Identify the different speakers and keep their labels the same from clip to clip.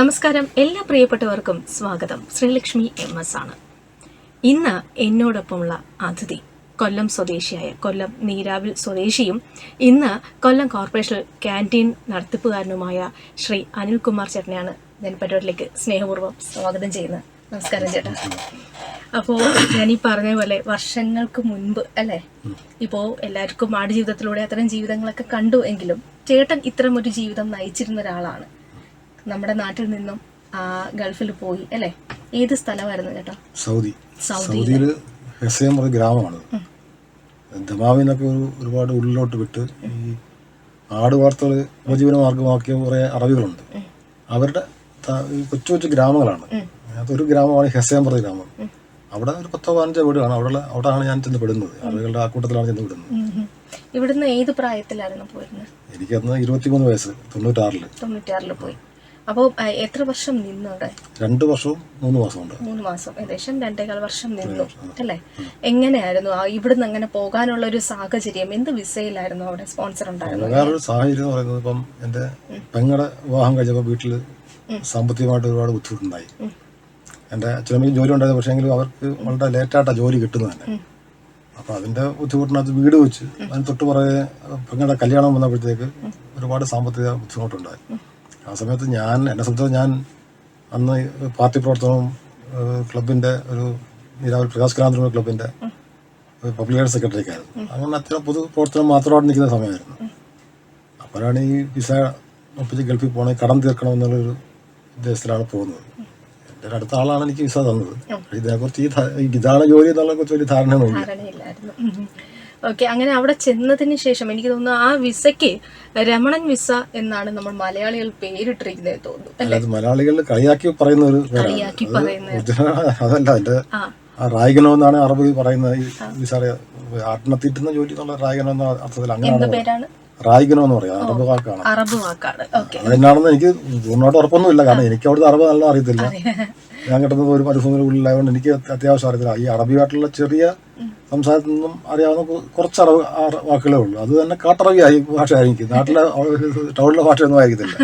Speaker 1: നമസ്കാരം. എല്ലാ പ്രിയപ്പെട്ടവർക്കും സ്വാഗതം. ശ്രീലക്ഷ്മി എം എസ് ആണ്. ഇന്ന് എന്നോടൊപ്പമുള്ള അതിഥി കൊല്ലം സ്വദേശിയായ കൊല്ലം നീരാവിൽ സ്വദേശിയും ഇന്ന് കൊല്ലം കോർപ്പറേഷൻ ക്യാന്റീൻ നടത്തിപ്പുകാരനുമായ ശ്രീ അനിൽകുമാർ ചേട്ടനെയാണ് ഞാൻ പരിപാടിയിലേക്ക് സ്നേഹപൂർവം സ്വാഗതം ചെയ്യുന്നത്. നമസ്കാരം ചേട്ടാ. അപ്പോൾ ഞാൻ ഈ പറഞ്ഞ പോലെ വർഷങ്ങൾക്ക് മുൻപ് അല്ലേ? ഇപ്പോൾ എല്ലാവർക്കും ആടുജീവിതത്തിലൂടെ അത്തരം ജീവിതങ്ങളൊക്കെ കണ്ടു എങ്കിലും ചേട്ടൻ ഇത്തരം ഒരു ജീവിതം നയിച്ചിരുന്ന ഒരാളാണ്. നമ്മുടെ നാട്ടിൽ നിന്നും ഗൾഫിൽ പോയി അല്ലേ? ഏത് സ്ഥലമായിരുന്നു കേട്ടോ
Speaker 2: സൗദി.
Speaker 1: സൗദി
Speaker 2: സൗദിയിൽ പറഞ്ഞ ഗ്രാമമാണ്. ദമാവിൽ നിന്നൊക്കെ ഒരു ഒരുപാട് ഉള്ളിലോട്ട് വിട്ട് ഈ ആട് വാർത്തകൾ ഉപജീവന മാർഗമാക്കിയ കുറേ അറബികളുണ്ട്. അവരുടെ കൊച്ചു കൊച്ചു ഗ്രാമങ്ങളാണ്. അതൊരു ഗ്രാമമാണ് പറഞ്ഞ ഗ്രാമം. അവിടെ ഒരു പത്തോ പതിനഞ്ചോ വീടാണ് അവിടെ അവിടെയാണ് ഞാൻ ചെന്ന് പെടുന്നത്. അറബികളുടെ ആ കൂട്ടത്തിലാണ് ചെന്ന്
Speaker 1: ഉം. ഇവിടുന്ന് ഏത് പ്രായത്തിലായിരുന്നു പോയിരുന്നത്?
Speaker 2: എനിക്കന്ന് ഇരുപത്തിമൂന്ന് വയസ്സ് തൊണ്ണൂറ്റാറിൽ.
Speaker 1: തൊണ്ണൂറ്റാറിൽ പോയി. അപ്പോൾ എത്ര വർഷം നിന്നു അവിടെ?
Speaker 2: രണ്ട് വർഷവും മൂന്ന് മാസം
Speaker 1: മൂന്ന് മാസം. ഏകദേശം രണ്ടേകാൽ വർഷം നിന്നു അല്ലേ? എങ്ങനെയായിരുന്നു? ഇവിടുന്ന് അങ്ങനെ പോകാനുള്ള ഒരു സാഹചര്യം എന്ത് വിസയിലായിരുന്നു അവിടെ സ്പോൺസർ ഉണ്ടായിരുന്നു
Speaker 2: വേറൊരു സാഹചര്യം എന്ന് പറയുന്നത് ഇപ്പം എന്റെ പെങ്ങളുടെ വിവാഹം കഴിച്ചപ്പോൾ വീട്ടിൽ സാമ്പത്തികമായിട്ട് ഒരുപാട് ബുദ്ധിമുട്ടുണ്ടായി. എന്റെ അച്ഛനമ്മയ്ക്ക് ജോലി ഉണ്ടായത് പക്ഷേങ്കിലും അവർക്ക് വളരെ ലേറ്റായിട്ടാണ് ജോലി കിട്ടുന്നത് തന്നെ. അപ്പോൾ അതിന്റെ ബുദ്ധിമുട്ടിനകത്ത് വീട് വെച്ച് അതിന് തൊട്ട് പുറകെ പെങ്ങളുടെ കല്യാണം വന്നപ്പോഴത്തേക്ക് ഒരുപാട് സാമ്പത്തിക ബുദ്ധിമുട്ടുണ്ടായി. ആ സമയത്ത് ഞാൻ എന്നെ സംബന്ധിച്ച് ഞാൻ അന്ന് പാർട്ടി പ്രവർത്തനവും ക്ലബിന്റെ ഒരു നീരാവൽ പ്രകാശ് കലാന്തര ക്ലബിന്റെ പബ്ലിക് സെക്രട്ടറിക്ക് ആയിരുന്നു. അങ്ങനെ അത്തരം പൊതു പ്രവർത്തനം മാത്രമായിട്ട് നിൽക്കുന്ന സമയമായിരുന്നു. അപ്പോഴാണ് ഈ വിസ ഒപ്പിച്ച് ഗൾഫിൽ പോകണേ കടം തീർക്കണം എന്നുള്ളൊരു ഉദ്ദേശത്തിലാണ് പോകുന്നത്. എന്റെ ഒരു അടുത്ത ആളാണ് എനിക്ക് വിസ തന്നത്. ഇതിനെക്കുറിച്ച് ഈ ഇതാണ് ജോലി എന്നുള്ള കുറിച്ച് വലിയ ധാരണയൊന്നുമില്ല.
Speaker 1: ഓക്കെ അങ്ങനെ അവിടെ ചെന്നതിന് ശേഷം എനിക്ക് തോന്നുന്നു ആ വിസയ്ക്ക് രമണൻ വിസ എന്നാണ് നമ്മൾ മലയാളികൾ പേരിട്ടിരിക്കുന്നത് തോന്നുന്നു
Speaker 2: മലയാളികൾ കളിയാക്കി പറയുന്ന ഒരു.
Speaker 1: കളിയാക്കി പറയുന്നത് ആ.
Speaker 2: എന്നാണ് അറബി പറയുന്നത് ഈ വിസ ആട്ടിനത്തിട്ടുന്ന ജോലി എന്നുള്ള റായികനോ എന്ന അർത്ഥത്തിൽ അങ്ങനെയാണ് റായികനോ എന്ന് പറയാം അറബ് വാക്കാണ്.
Speaker 1: അറബ് വാക്കാണ്.
Speaker 2: അതെന്നാണെന്ന് എനിക്ക് പൂർണമായിട്ട് ഉറപ്പൊന്നുമില്ല കാരണം എനിക്ക് അവിടുത്തെ അറബ് നല്ല അറിയത്തില്ല. ഞാൻ കിട്ടുന്നത് ഒരു മരുഭൂമിയുടെ ഉള്ളിലായതുകൊണ്ട് എനിക്ക് അത് അത്യാവശ്യം അറിയത്തില്ല. ഈ അറബിയായിട്ടുള്ള ചെറിയ സംസാരത്തിൽ നിന്നും അറിയാവുന്ന കുറച്ച് അറിവ് വാക്കുകളേ ഉള്ളൂ. അത് തന്നെ കാട്ടറബിയായി ഭാഷയായിരിക്കും നാട്ടിലെ ടൗണിലെ ഭാഷയൊന്നും ആയിരിക്കത്തില്ല.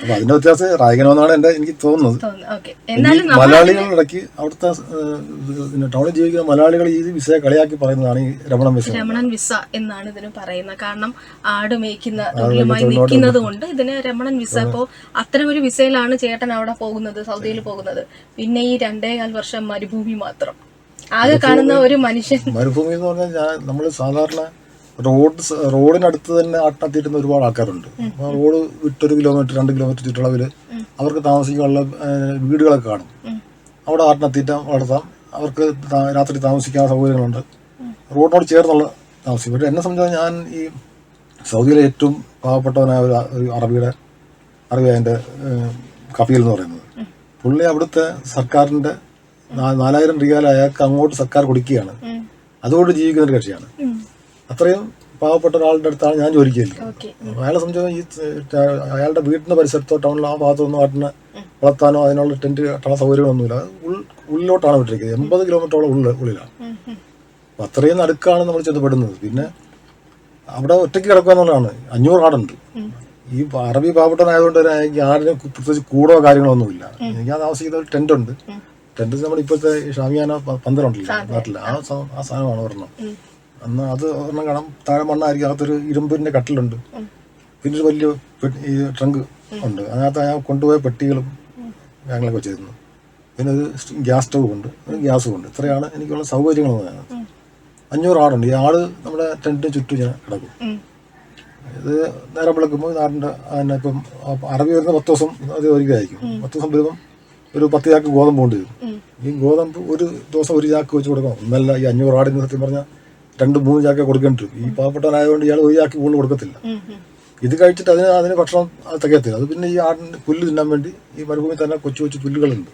Speaker 2: അപ്പൊ അതിന്റെ വ്യത്യാസം റായകനോന്നാണ് എന്റെ എനിക്ക് തോന്നുന്നത്. മലയാളികൾ ഇടയ്ക്ക് അവിടുത്തെ ടൗണിൽ ജീവിക്കുന്ന മലയാളികൾ ഈ വിസയെ കളിയാക്കി പറയുന്നതാണ് ഈ രമണൻ വിസ.
Speaker 1: രമണൻ വിസ എന്നാണ് ഇതിന് പറയുന്നത്. കാരണം ആട് മേയ്ക്കുന്ന തൊഴിലുമായി നിൽക്കുന്നത് കൊണ്ട് ഇതിന് രമണൻ വിസ. ഇപ്പോ അത്തരം ഒരു വിസയിലാണ് ചേട്ടൻ അവിടെ പോകുന്നത് സൗദിയിൽ പോകുന്നത്. പിന്നെ ഈ രണ്ടേകാൽ വർഷം മരുഭൂമി മാത്രം. ആകെ കാണുന്ന ഒരു മനുഷ്യൻ.
Speaker 2: മരുഭൂമി എന്ന് പറഞ്ഞാൽ ഞാൻ നമ്മൾ സാധാരണ റോഡ് റോഡിനടുത്ത് തന്നെ അട്ടത്തിരുന്ന ഒരുപാട് ആൾക്കാരുണ്ട്. അപ്പോൾ റോഡ് വിട്ടൊരു കിലോമീറ്റർ രണ്ട് കിലോമീറ്റർ ചുറ്റളവിൽ അവർക്ക് താമസിക്കാനുള്ള വീടുകളൊക്കെ കാണും. അവിടെ ആട്ടിനത്തീറ്റ വളർത്താം. അവർക്ക് രാത്രി താമസിക്കാൻ സൗകര്യങ്ങളുണ്ട്. റോഡിനോട് ചേർന്നുള്ള താമസിക്കും. പക്ഷേ എന്നെ സംബന്ധിച്ച് ഞാൻ ഈ സൗദിയിലെ ഏറ്റവും പാവപ്പെട്ടവനായ ഒരു അറബിയുടെ അറബി എന്റെ കഫീൽ എന്ന് പറയുന്നത്. പുള്ളി അവിടുത്തെ സർക്കാരിന്റെ നാലായിരം റിയാൽ അയാൾക്ക് അങ്ങോട്ട് സർക്കാർ കൊടുക്കുകയാണ്. അതുകൊണ്ട് ജീവിക്കുന്ന ഒരു കക്ഷിയാണ്. അത്രയും പാവപ്പെട്ട ഒരാളുടെ അടുത്താണ് ഞാൻ ചെയ്യുന്നത്
Speaker 1: ഓക്കെ.
Speaker 2: അയാളെ സംബന്ധിച്ച് ഈ അയാളുടെ വീടിന്റെ പരിസരത്തോ ടൗണിലോ ആ ഭാഗത്തൊന്നും ആട്ടിനെ വളർത്താനോ അതിനുള്ള ടെന്റ് കെട്ടാനുള്ള ഉൾ ഉള്ളിലോട്ടാണ് വിട്ടിരിക്കുന്നത്. എൺപത് കിലോമീറ്ററോളം ഉള്ളിൽ ഉള്ളിലാണ്. അപ്പം അത്രയും നടുക്കാണ് നമ്മൾ ചെന്നപ്പെടുന്നത്. പിന്നെ അവിടെ ഒറ്റയ്ക്ക് കിടക്കുക എന്നുള്ളതാണ്. അഞ്ഞൂറ് ആടുണ്ട്. ഈ അറബി പാവപ്പെട്ടനായതുകൊണ്ട് തന്നെ എനിക്ക് ആടിന് പ്രത്യേകിച്ച് കൂടോ കാര്യങ്ങളോ ഒന്നുമില്ല എനിക്ക് താമസിക്കുന്ന ഒരു ടെന്റ് ഉണ്ട് ടെന്റ് നമ്മൾ ഇപ്പോഴത്തെ ഷാമിയാന പന്തലുണ്ടല്ലോ നാട്ടിൽ ആ ആ സാധനമാണ് ഒരെണ്ണം. അന്ന് അത് ഒരെണ്ണം കാണാം താഴെ മണ്ണായിരിക്കും. അകത്തൊരു ഇരുമ്പിന്റെ കട്ടിലുണ്ട്. പിന്നെ ഒരു വലിയ ഈ ട്രങ്ക് ഉണ്ട്. അതിനകത്ത് ഞാൻ കൊണ്ടുപോയ പെട്ടികളും ഞങ്ങളൊക്കെ വെച്ചിരുന്നു. പിന്നെ ഒരു ഗ്യാസ് സ്റ്റവ് ഉണ്ട്. ഗ്യാസും ഉണ്ട്. ഇത്രയാണ് എനിക്കുള്ള സൗകര്യങ്ങൾ അതിനകത്ത് അഞ്ഞൂറ് ആടുണ്ട് ഈ ആട് നമ്മുടെ ടെന്റിന് ചുറ്റും ഞാൻ കിടക്കും. ഇത് നേരം വിളക്കുമ്പോൾ നാടിന്റെ ഇപ്പം അറബി വരുന്ന പത്ത് ദിവസം അത് ഒരുക്കായിരിക്കും പത്ത് ദിവസം വരുമ്പം ഒരു പത്ത് ചാക്ക് ഗോതമ്പ് കൊണ്ട് വരും ഈ ഗോതമ്പ് ഒരു ദിവസം ഒരു ചാക്ക് വെച്ച് കൊടുക്കണം. ഒന്നല്ല ഈ അഞ്ഞൂറ് ആടിന് സത്യം പറഞ്ഞാൽ രണ്ട് മൂന്ന് ചാക്കെ കൊടുക്കേണ്ടി വരും. ഈ പാവപ്പെട്ടവനായതുകൊണ്ട് ഇയാൾ ഒരു ചാക്ക് കൂടുതൽ കൊടുക്കത്തില്ല. ഇത് കഴിച്ചിട്ട് അതിന് അതിന് ഭക്ഷണം തികയത്തില്ല. അത് പിന്നെ ഈ ആടിന് പുല്ല് തിന്നാൻ വേണ്ടി ഈ മരുഭൂമി തന്നെ കൊച്ചു കൊച്ചു പുല്ലുകളുണ്ട്.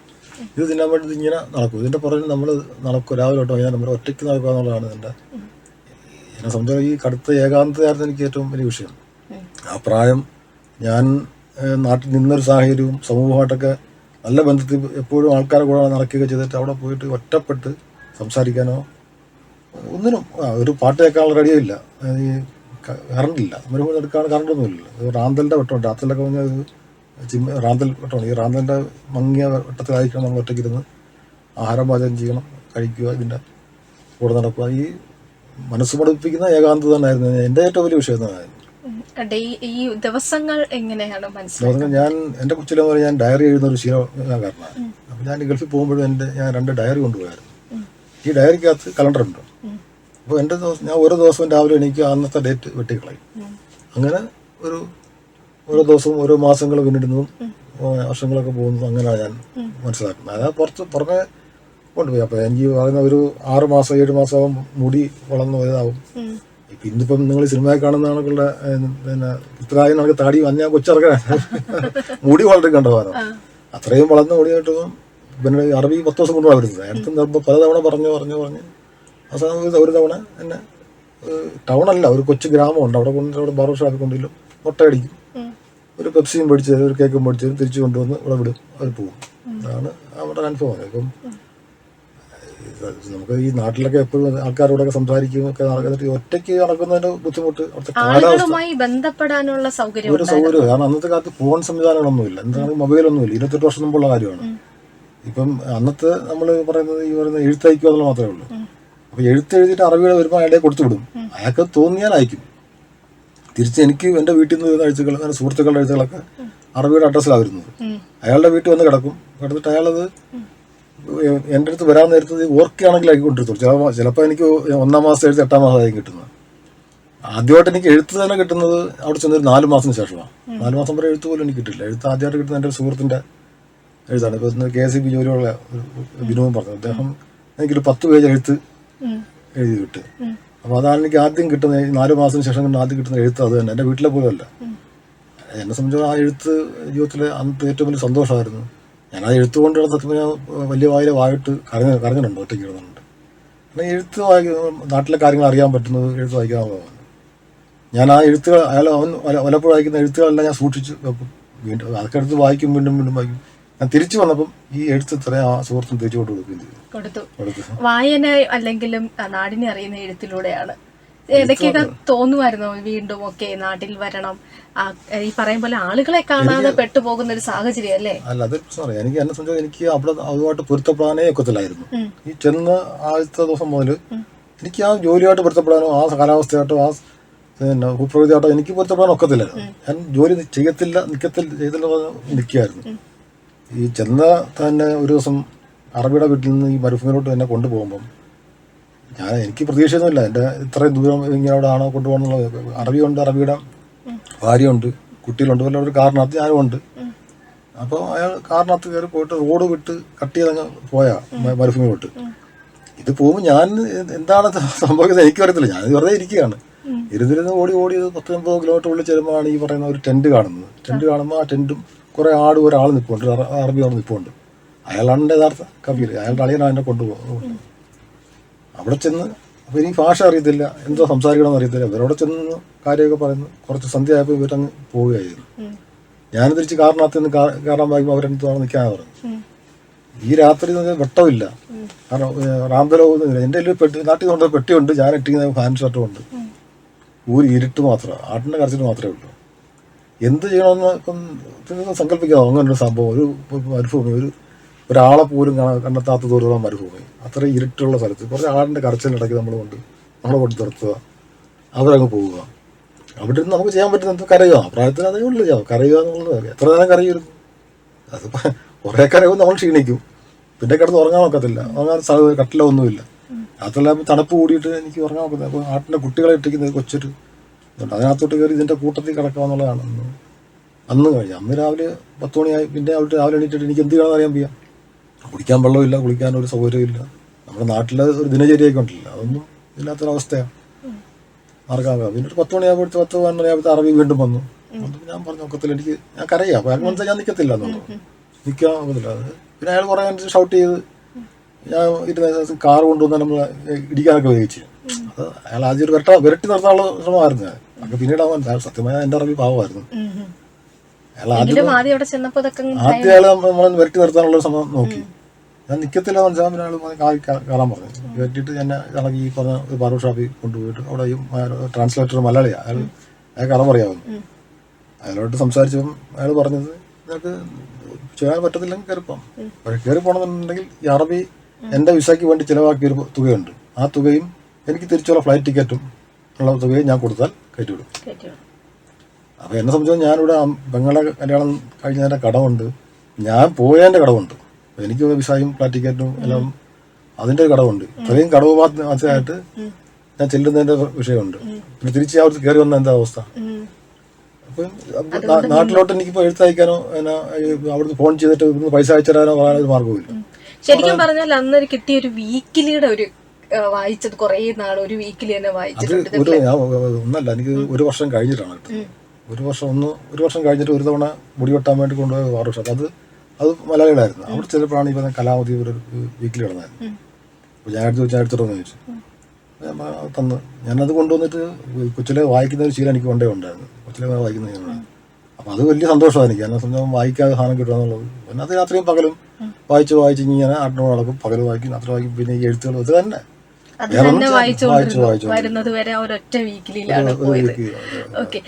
Speaker 2: ഇത് തിന്നാൻ വേണ്ടി ഇത് ഇങ്ങനെ നടക്കും. ഇതിന്റെ പുറകിൽ നമ്മൾ നടക്കും. രാവിലെ തൊട്ട് ഞാൻ നമ്മൾ ഒറ്റയ്ക്ക് നടക്കുക എന്നുള്ളതാണ് ഇതിന്റെ എന്നെ സംബന്ധിച്ച ഈ കടുത്ത ഏകാന്തതയായിരുന്നു എനിക്ക് ഏറ്റവും വലിയ വിഷയം. ആ പ്രായം ഞാൻ നാട്ടിൽ നിന്നൊരു സാഹചര്യവും സമൂഹമായിട്ടൊക്കെ നല്ല ബന്ധത്തിൽ എപ്പോഴും ആൾക്കാരെ കൂടെ നടക്കുകയൊക്കെ ചെയ്തിട്ട് അവിടെ പോയിട്ട് ഒറ്റപ്പെട്ട് സംസാരിക്കാനോ ഒന്നിനും ഒരു പാട്ട് കേൾക്കാനുള്ള റെഡിയില്ല ഈ കറണ്ടില്ല ഇല്ല. മരുഭൂമി എടുക്കാൻ കറണ്ടൊന്നും ഇല്ല റാന്തലിന്റെ വെട്ടമുണ്ട് രാത്രിയിലൊക്കെ പറഞ്ഞാൽ ചിമ്മ റാന്തൽ വെട്ടമാണ്. ഈ റാന്തലിന്റെ മങ്ങിയ വെട്ടത്തിലായിരിക്കണം നമ്മൾ ഒറ്റയ്ക്കിരുന്ന് ആഹാരം പാചകം ചെയ്യണം കഴിക്കുക ഇതിന്റെ കൂടെ നടക്കുക. ഈ മനസ്സ് പഠിപ്പിക്കുന്ന ഏകാന്തത തന്നെയായിരുന്നു. എന്റെ ഏറ്റവും വലിയ വിഷയം തന്നെയായിരുന്നു
Speaker 1: ഈ ദിവസങ്ങൾ എങ്ങനെയാണ്
Speaker 2: മനസ്സിലാക്കുന്നത്? ഞാൻ എന്റെ കൊച്ചിലെന്ന് പറഞ്ഞാൽ ഞാൻ ഡയറി എഴുതുന്ന ഒരു ശീലം കാരണമാണ്. അപ്പൊ ഞാൻ ഗൾഫിൽ പോകുമ്പോഴും എന്റെ ഞാൻ രണ്ട് ഡയറി കൊണ്ടുപോയായിരുന്നു. ഈ ഡയറിക്കകത്ത് കലണ്ടറുണ്ട് അപ്പോൾ എന്റെ ദിവസം ഞാൻ ഓരോ ദിവസവും രാവിലെ എനിക്ക് അന്നത്തെ ഡേറ്റ് വെട്ടിക്കളയും. അങ്ങനെ ഒരു ഓരോ ദിവസവും ഓരോ മാസങ്ങൾ പിന്നിടുന്നതും വർഷങ്ങളൊക്കെ പോകുന്നതും അങ്ങനെയാണ് ഞാൻ മനസ്സിലാക്കുന്നത്. അതായത് പുറത്ത് പുറമെ കൊണ്ടുപോയി. അപ്പോൾ എനിക്ക് പറയുന്ന ഒരു ആറ് മാസം ഏഴ് മാസം മുടി വളർന്നു വലുതാവും. ഇപ്പം ഇന്നിപ്പം നിങ്ങൾ സിനിമ കാണുന്ന ആളുകളുടെ പിന്നെ ഇത്രയും നമുക്ക് താടി വന്നാൽ കൊച്ചിറക്കാൻ മുടി വളരെ കണ്ടുപോകാനോ അത്രയും വളർന്ന മുടിയായിട്ട് പിന്നെ അറബി പത്ത് ദിവസം കൊണ്ടുപോകാൻ വരുന്നത് അടുത്ത് പലതവണ പറഞ്ഞു പറഞ്ഞു പറഞ്ഞ്. അവസാനം ഒരു- ഒരു തവണ എന്നെ ടൗണല്ല ഒരു കൊച്ചു ഗ്രാമമുണ്ട്. അവിടെ കൊണ്ട് അവിടെ ബാർബർ ഷോപ്പിൽ കൊണ്ടില്ലും മുട്ടയടിക്കും. ഒരു പെപ്സിയും മേടിച്ച് ഒരു കേക്കും മേടിച്ച് തരും തിരിച്ചു കൊണ്ടുവന്ന് ഇവിടെ വിടും. അവർ പോകും. അതാണ് അവരുടെ അനുഭവം. ഇപ്പം നമുക്ക് ഈ നാട്ടിലൊക്കെ എപ്പോഴും ആൾക്കാരോടൊക്കെ സംസാരിക്കും ഒക്കെ നടക്കുന്നിട്ട് ഒറ്റയ്ക്ക് നടക്കുന്നതിന് ബുദ്ധിമുട്ട്
Speaker 1: ആളുകളുമായി ബന്ധപ്പെടാനുള്ള സൗകര്യം
Speaker 2: ഒരു സൗകര്യം കാരണം അന്നത്തെ കാലത്ത് ഫോൺ സംവിധാനങ്ങളൊന്നുമില്ല എന്താണ് മൊബൈലൊന്നുമില്ല. ഇരുപത്തെട്ട് വർഷം മുമ്പുള്ള കാര്യമാണ്. ഇപ്പം അന്നത്തെ നമ്മൾ പറയുന്നത് ഈ പറയുന്ന എഴുത്തയക്കുക എന്നുള്ള മാത്രമേ ഉള്ളൂ. അപ്പൊ എഴുത്ത് എഴുതിയിട്ട് അറബിയുടെ വരുമ്പോൾ അയാളെ കൊടുത്തു വിടും. അയാൾക്ക് തോന്നിയാൽ അയക്കും. തിരിച്ച് എനിക്ക് എന്റെ വീട്ടിൽ നിന്ന് വരുന്ന എഴുത്തുകൾ എന്റെ സുഹൃത്തുക്കളുടെ എഴുത്തുകളൊക്കെ അറബിയുടെ അഡ്രസ്സിലാണ് വരുന്നത്. അയാളുടെ വീട്ടിൽ വന്ന് കിടക്കും. കിടന്നിട്ട് അയാളത് എന്റെ അടുത്ത് വരാൻ നേരത്ത് ഇത് ആക്കി കൊണ്ടിരുത്തുള്ളൂ ചില ചിലപ്പോൾ എനിക്ക് ഒന്നാം മാസം എഴുതി എട്ടാം മാസം ആയിരിക്കും കിട്ടുന്നത്. ആദ്യമായിട്ട് എനിക്ക് എഴുത്ത് തന്നെ കിട്ടുന്നത് അവിടെ ചെന്നൊരു നാല് മാസത്തിന് ശേഷമാണ്. നാല് മാസം വരെ എഴുത്ത് പോലും എനിക്ക് കിട്ടില്ല എഴുത്ത് ആദ്യമായിട്ട് കിട്ടുന്ന എന്റെ സുഹൃത്തിന്റെ സുഹൃത്തിന്റെ എഴുത്താണ് ഇപ്പോൾ കെ എസ് ബി ജോലിയുള്ള വിനോദം പറഞ്ഞു. അദ്ദേഹം എനിക്കൊരു പത്ത് പേജ് എഴുത്ത് എഴുതി കിട്ടു അപ്പോൾ അതാണ് എനിക്ക് ആദ്യം കിട്ടുന്ന നാല് മാസത്തിന് ശേഷം കിട്ടുന്ന ആദ്യം കിട്ടുന്ന എഴുത്ത് അത് തന്നെ. എന്റെ വീട്ടിലെ പോലും അല്ല എന്നെ സംബന്ധിച്ചോളം ആ എഴുത്ത് ജീവിതത്തിലെ അന്നത്തെ ഏറ്റവും വലിയ സന്തോഷമായിരുന്നു. ഞാൻ എഴുത്തുകൊണ്ട് എഴുത്ത് കൊണ്ട് സത്യം പറഞ്ഞാൽ വലിയ വായിൽ വായിട്ട് കരഞ്ഞ കരഞ്ഞിട്ടുണ്ട് ഒറ്റയ്ക്ക് എഴുതുന്നുണ്ട് കാരണം എഴുത്ത് വായിക്കുന്ന നാട്ടിലെ കാര്യങ്ങൾ അറിയാൻ പറ്റുന്നത് എഴുത്ത് വായിക്കാവുന്നതാണ്. ഞാൻ ആ എഴുത്തുകൾ അയാൾ അവൻ വല- വല്ലപ്പോഴും വായിക്കുന്ന എഴുത്തുകളെല്ലാം ഞാൻ സൂക്ഷിച്ച് വെക്കും. വീണ്ടും അതൊക്കെ എടുത്ത് വായിക്കും വീണ്ടും വീണ്ടും വായിക്കും. ഞാൻ തിരിച്ചു വന്നപ്പം ഈ എഴുത്ത് ഇത്രയും ആ സുഹൃത്തും തിരിച്ചു കൊടുക്കുകയും ചെയ്തു.
Speaker 1: കൊടുത്തു. വായന അല്ലെങ്കിലും നാടിനെ അറിയുന്ന എഴുത്തിലൂടെയാണ് ഇടയ്ക്കൊക്കെ തോന്നുമായിരുന്നു? വീണ്ടും ഒക്കെ നാട്ടിൽ വരണം. ഈ പറയും പോലെ ആളുകളെ കാണാതെ പെട്ടുപോകുന്ന ഒരു സാഹചര്യം അല്ലേ?
Speaker 2: അല്ല അത് സോറി എനിക്ക് എന്നെ സംബന്ധിച്ച് എനിക്ക് അവിടെ അതുമായിട്ട് പൊരുത്തപ്പെടാനേ ഒക്കത്തില്ലായിരുന്നു. ഈ ചെന്ന ആദ്യത്തെ ദിവസം മുതൽ എനിക്ക് ആ ജോലിയായിട്ട് പൊരുത്തപ്പെടാനോ ആ കാലാവസ്ഥയായിട്ടോ ആ പിന്നെ ഭൂപ്രകൃതിയായിട്ടോ എനിക്ക് പൊരുത്തപ്പെടാൻ ഒക്കത്തില്ലായിരുന്നു ഞാൻ ജോലി ചെയ്യത്തില്ല നിൽക്കത്തില്ല ചെയ്തില്ല നിൽക്കുകയായിരുന്നു ഈ ചെന്ന തന്നെ ഒരു ദിവസം അറബിയുടെ വീട്ടിൽ നിന്ന് ഈ മരുഭൂമിയിലോട്ട് എന്നെ കൊണ്ടുപോകുമ്പം ഞാൻ എനിക്ക് പ്രതീക്ഷയൊന്നുമില്ല. എന്റെ ഇത്രയും ദൂരം ഇങ്ങനെ അവിടെ ആണോ കൊണ്ടുപോകണമെന്നുള്ള അറബിയുണ്ട് അറബിയുടെ ഭാര്യയുണ്ട് കുട്ടികളുണ്ട് വല്ല ഒരു കാറിനകത്ത് ഞാനും ഉണ്ട്. അപ്പോൾ അയാൾ കാറിനകത്ത് കയറി പോയിട്ട് റോഡ് വിട്ട് കട്ട് ചെയ്തങ്ങ് പോയാ മരുഭൂമി വിട്ട് ഇത് പോകുമ്പോൾ ഞാൻ എന്താണ് സംഭവിക്കുന്നത് എനിക്ക് അറിയത്തില്ല. ഞാൻ വെറുതെ ഇരിക്കുകയാണ്. ഇരുന്നിരുന്ന് ഓടി ഓടി പത്ത് അമ്പത് കിലോമീറ്റർ ഉള്ളിൽ ചെല്ലുമ്പോഴാണ് ഈ പറയുന്ന ഒരു ടെന്റ് കാണുന്നത്. ടെന്റ് കാണുമ്പോൾ ആ ടെന്റും കുറെ ആട് ഒരാൾ നിൽപ്പുണ്ട് അറബി ആൾ നിൽപ്പുണ്ട് അയാളാണ് യഥാർത്ഥ കവിയിൽ. അയാളുടെ അളിയനാണ് എന്നെ കൊണ്ടുപോകുന്നത്. അവിടെ ചെന്ന് അപ്പോൾ എനിക്ക് ഭാഷ അറിയത്തില്ല എന്തോ സംസാരിക്കണമെന്ന് അറിയത്തില്ല. ഇവരവിടെ ചെന്ന് കാര്യമൊക്കെ പറയുന്നു. കുറച്ച് സന്ധ്യ ആയപ്പോൾ ഇവരങ്ങ് പോവുകയായിരുന്നു. ഞാൻ തിരിച്ച് കാറിനകത്ത് നിന്ന് കയറാൻ വായിക്കുമ്പോൾ അവിടെ നിൽക്കാൻ പറഞ്ഞു ഈ രാത്രി വെട്ടമില്ല. കാരണം റാന്തലോ എന്റെ കയ്യിൽ പെട്ടി നാട്ടിൽ കൊണ്ട് പെട്ടിയുണ്ട്. ഞാൻ ഇട്ടിരിക്കുന്ന ഫാൻ ഷർട്ടും ഉണ്ട്. ഒരു ഇരുട്ട് മാത്രം. ആട്ടിന്റെ കരച്ചിൽ മാത്രമേ ഉള്ളൂ. എന്ത് ചെയ്യണമെന്ന് സങ്കല്പിക്കാമോ അങ്ങനെ ഒരു സംഭവം ഒരു മരുഭൂമി ഒരു ഒരാളെ പോലും കണ്ടെത്താത്ത ദൂരമുള്ള മരുഭൂമി അത്ര ഇരുട്ടുള്ള സ്ഥലത്ത്. കുറച്ച് ആടിന്റെ കരച്ചിലിടയ്ക്ക് നമ്മൾ കൊണ്ട് നമ്മളെ കൊണ്ട് നിർത്തുക. അവരങ്ങ് പോവുക. അവിടെ നിന്ന് നമുക്ക് ചെയ്യാൻ പറ്റുന്ന എന്ത് കരയുക. പ്രായത്തിന് അതേ ഉള്ളു. ചെയ്യാം. കരയുക എന്നുള്ളത് എത്ര നേരം കരയുമായിരുന്നു? അത് കുറേ കരയും നമ്മൾ ക്ഷീണിക്കും. പിന്നെ കിടന്ന് ഉറങ്ങാൻ നോക്കത്തില്ല ഉറങ്ങാൻ സ്ഥലം കട്ടില ഒന്നുമില്ല രാത്രിയെല്ലാം തണുപ്പ് കൂടിയിട്ട് എനിക്ക് ഉറങ്ങാൻ നോക്കുന്നത് അപ്പോൾ ആട്ടിന്റെ കുട്ടികളെ ഇട്ടിരിക്കുന്ന ഒരു കൊച്ചൊരു ഇതുണ്ട് അതിനകത്തോട്ട് കയറി ഇതിന്റെ കൂട്ടത്തിൽ കിടക്കാമെന്നുള്ളതാണ് അന്ന്. അന്ന് കഴിഞ്ഞു. അന്ന് രാവിലെ പത്ത് മണിയായി. പിന്നെ അവിടെ രാവിലെ എണീറ്റിട്ട് എനിക്ക് എന്ത് ചെയ്യണമെന്ന് അറിയാൻ വയ്യ? കുടിക്കാൻ വെള്ളമില്ല കുളിക്കാൻ ഒരു സൗകര്യമില്ല നമ്മുടെ നാട്ടിലെ ഒരു ദിനചര്യയൊക്കെ ഉണ്ടല്ലോ അതൊന്നും ഇല്ലാത്തൊരവസ്ഥയാണ് ആർക്കാകാം. പിന്നെ ഒരു പത്ത് മണിയാകുമ്പോഴത്തെ പത്ത് മണിയാകുമ്പോഴത്തെ അറബി വീണ്ടും വന്നു. ഞാൻ പറഞ്ഞു ഒക്കത്തില്ല എനിക്ക് ഞാൻ കരയാം. അയാൾക്ക് മനസ്സിലായി ഞാൻ നിൽക്കത്തില്ല എന്നുള്ളൂ നിൽക്കാൻ ഒക്കത്തില്ല. അത് പിന്നെ അയാൾ കുറേ ഷൗട്ട് ചെയ്ത് ഞാൻ ഇരുന്ന കാർ കൊണ്ടുവന്ന് നമ്മൾ ഇടിക്കാനൊക്കെ ഉപയോഗിച്ചു. അത് അയാൾ ആദ്യം ഒരു വിരട്ട വിരട്ടി നിർത്താനുള്ള ശ്രമമായിരുന്നു. ഞാൻ അപ്പൊ പിന്നീട് അവൻ സത്യമായ എന്റെ അറബി പാവമായിരുന്നു. ആദ്യം ആൾ നമ്മളെ വരട്ടി നിർത്താനുള്ള ശ്രമം നോക്കി. ഞാൻ നിക്കത്തില്ല കാ- കാ- കയറാൻ പറഞ്ഞു. കയറ്റിയിട്ട് എന്നെ ഇളകി ഈ പറഞ്ഞ ഒരു ബാർബർ ഷോപ്പിൽ കൊണ്ടുപോയിട്ട് അവിടെ ഈ ട്രാൻസ്ലേറ്റർ മലയാളിയാണ് അയാൾ അയാൾക്ക് അറ പറയാവുന്നു
Speaker 1: അയാളോട്
Speaker 2: അയാളോട്ട് സംസാരിച്ചപ്പം അയാൾ പറഞ്ഞത് നിനക്ക് ചെയ്യാൻ പറ്റത്തില്ലെങ്കിൽ കയറിപ്പോം പക്ഷെ കയറി പോകണമെന്നുണ്ടെങ്കിൽ ഈ അറബി എന്റെ വിസയ്ക്ക് വേണ്ടി ചിലവാക്കിയ ഒരു തുകയുണ്ട്. ആ തുകയും എനിക്ക് തിരിച്ചുള്ള ഫ്ലൈറ്റ് ടിക്കറ്റും ഉള്ള തുകയും ഞാൻ കൊടുത്താൽ കയറ്റിവിടും. അപ്പോൾ എന്നെ സംബന്ധിച്ച് ഞാനിവിടെ പെങ്ങളെ കല്യാണം കഴിഞ്ഞതിന്റെ കടമുണ്ട്. ഞാൻ പോയതിന്റെ കടമുണ്ട്. എനിക്ക് വിസയും ഫ്ലാറ്റ് ടിക്കറ്റും എല്ലാം അതിന്റെ ഒരു കടമുണ്ട്. ഇത്രയും കടവ് മാത്രമായിട്ട് ഞാൻ ചെല്ലുന്നതിന്റെ വിഷയമുണ്ട്. പിന്നെ തിരിച്ച് അവർക്ക് കയറി വന്ന എന്താ അവസ്ഥ? അപ്പം നാട്ടിലോട്ട് എനിക്കിപ്പോൾ എഴുത്തയക്കാനോ എന്നാ അവിടുന്ന് ഫോൺ ചെയ്തിട്ട് ഇവിടുന്ന് പൈസ അയച്ചു തരാനോ പറയാനൊരു മാർഗമില്ല
Speaker 1: ശരിക്കും പറഞ്ഞാൽ അന്നൊരു കിട്ടിയ ഒരു വീക്കിലിയുടെ ഒരു വായിച്ചത് കുറേ നാൾ ഒരു വീക്കിലി തന്നെ വായിച്ചിട്ടുണ്ട്
Speaker 2: ഒന്നല്ല എനിക്ക് ഒരു വർഷം കഴിഞ്ഞിട്ടാണ് കിട്ടുന്നത്. ഒരു വർഷം ഒന്ന് ഒരു വർഷം കഴിഞ്ഞിട്ട് ഒരു തവണ മുടി വെട്ടാൻ വേണ്ടി കൊണ്ടുപോയ വർഷം അത് അത് മലയാളികളായിരുന്നു. അവിടെ ചിലപ്പോഴാണ് ഈ പറഞ്ഞ കലാമതി ഒരു വീക്കിലി കിടന്നായിരുന്നു. അപ്പോൾ ഞാൻ എടുത്ത് വെച്ചാൽ എടുത്തിട്ടൊന്ന് ചോദിച്ചു. ഞാൻ അത് ഞാനത് കൊണ്ടുവന്നിട്ട് കൊച്ചിലെ വായിക്കുന്ന ഒരു ശീലം എനിക്ക് കൊണ്ടേ ഉണ്ടായിരുന്നു. കൊച്ചിലെ വായിക്കുന്ന ശീലമാണ് അപ്പം അത് വലിയ സന്തോഷമാണ് എനിക്ക്. എന്നെ സംബന്ധിച്ച് വായിക്കാതെ സാധനം കിട്ടുക എന്നുള്ളത്. പിന്നെ അത് രാത്രിയും പകലും വായിച്ച് വായിച്ച് ഇങ്ങനെ ആട്ടിനോട് നടക്കും പകൽ വായിക്കും രാത്രി വായിക്കും. പിന്നെ ഈ എഴുത്തുകൾ ഇത് തന്നെ.
Speaker 1: അത് തന്നെ വായിച്ചുകൊണ്ടിരുന്നു വരുന്നത് വരെ ഒരൊറ്റ
Speaker 2: വീക്കിലാണ്
Speaker 1: പോയത്. ഓക്കെ.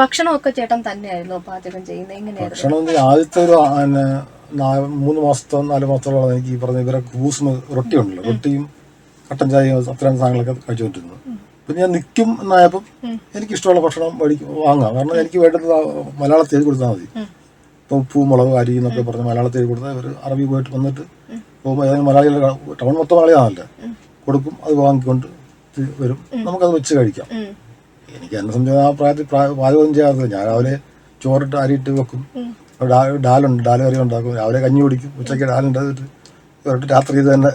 Speaker 1: ഭക്ഷണമൊക്കെ ചേട്ടൻ തന്നെയായിരുന്നു പാചകം ചെയ്യുന്നത്. എങ്ങനെയായിരുന്നു?
Speaker 2: ആദ്യത്തെ ഒരു മൂന്ന് മാസത്തോ നാല് മാസത്തോളം എനിക്ക് ഈ പറഞ്ഞ ഇവരെ കൂസ് റൊട്ടി ഉണ്ടല്ലോ. റൊട്ടിയും കട്ടൻ ചായയും അത്രയും സാധനങ്ങളൊക്കെ കഴിച്ചുകൊണ്ടിരുന്നു. പിന്നെ ഞാൻ നിൽക്കും എന്നായപ്പം എനിക്ക് ഇഷ്ടമുള്ള ഭക്ഷണം മേടിക്കും വാങ്ങാം കാരണം എനിക്ക് വേണ്ടത് മലയാളത്തിൽ എഴുതി കൊടുത്താൽ മതി. ഇപ്പോൾ ഉപ്പ് മുളക് അരി എന്നൊക്കെ പറഞ്ഞ് മലയാളത്തിൽ എഴുതി കൊടുത്താൽ ഇവർ അറബി പോയിട്ട് വന്നിട്ട് പോകുമ്പോൾ ഏതെങ്കിലും മലയാളികൾ ടൗൺ മൊത്തം മലയാളമല്ല കൊടുക്കും അത് വാങ്ങിക്കൊണ്ട് വരും. നമുക്കത് വെച്ച് കഴിക്കാം. എനിക്ക് എന്നെ സംബന്ധിച്ച് ആ പ്രായത്തിൽ പ്രായ- പാചകം ചെയ്യാറില്ല. ഞാൻ രാവിലെ ചോറിട്ട് അരിയിട്ട് വെക്കും. ഡാലുണ്ട് ഡാൽ കറി ഉണ്ടാക്കും. രാവിലെ കഞ്ഞി കുടിക്കും. ഉച്ചയ്ക്ക് ഡാലുണ്ടായിട്ട് രാത്രി തന്നെ